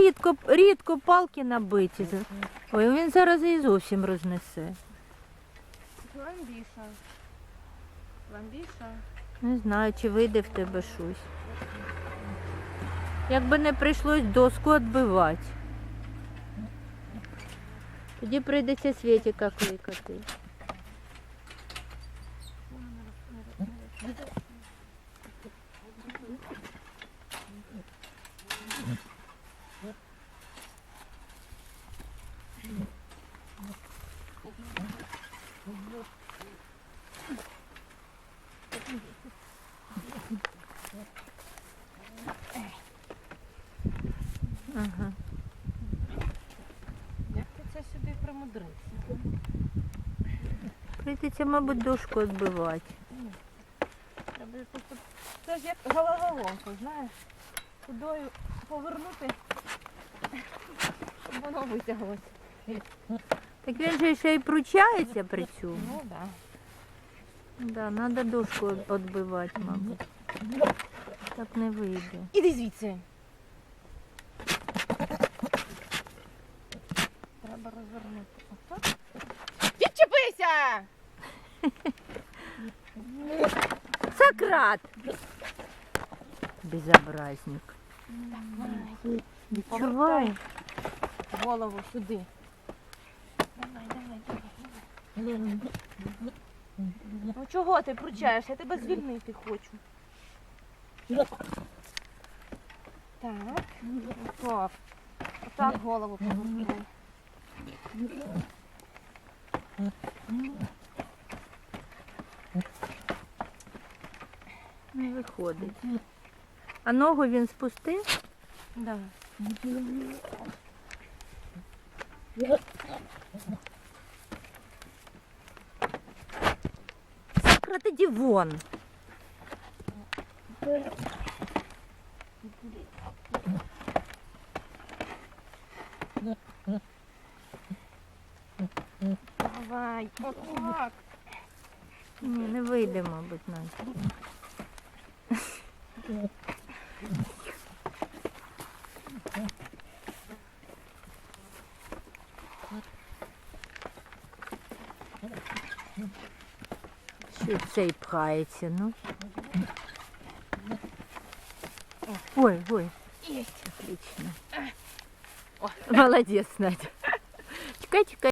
рідко, рідко палки набиті. Ой, він зараз і зовсім рознесе. Ламбіша. Ламбіша. Не знаю, чи вийде в тебе щось. Якби не прийшлось доску відбивати. Тоді прийдеться Світіка кликати. Ага. Як ти це сюди? Прийдеться, мабуть, дошку відбивати. Це ж як головоломка, знаєш? Кудою повернути, щоб воно витяглося. Так він же ще й пручається при цьому. Ну так. Да, треба дошку відбивати, мабуть. Так не вийде. Іди звідси. Треба розвернути. Отак. Відчепися! Сократ! Безобразник. Відчувай. Голову сюди. Давай, давай, давай. Ну чого ти пручаєш? Я тебе звільнити хочу. Так. Готов. Отак голову поверни. Не виходить. А ногу він спустив? Да. Сократ, іди вон. Давай. Отак. Ні, не вийде, мабуть, Настя. Що цей пхається, ну? Ой, ой, Єсть. отлично. О. Молодець, Надя. Чекай, чекай.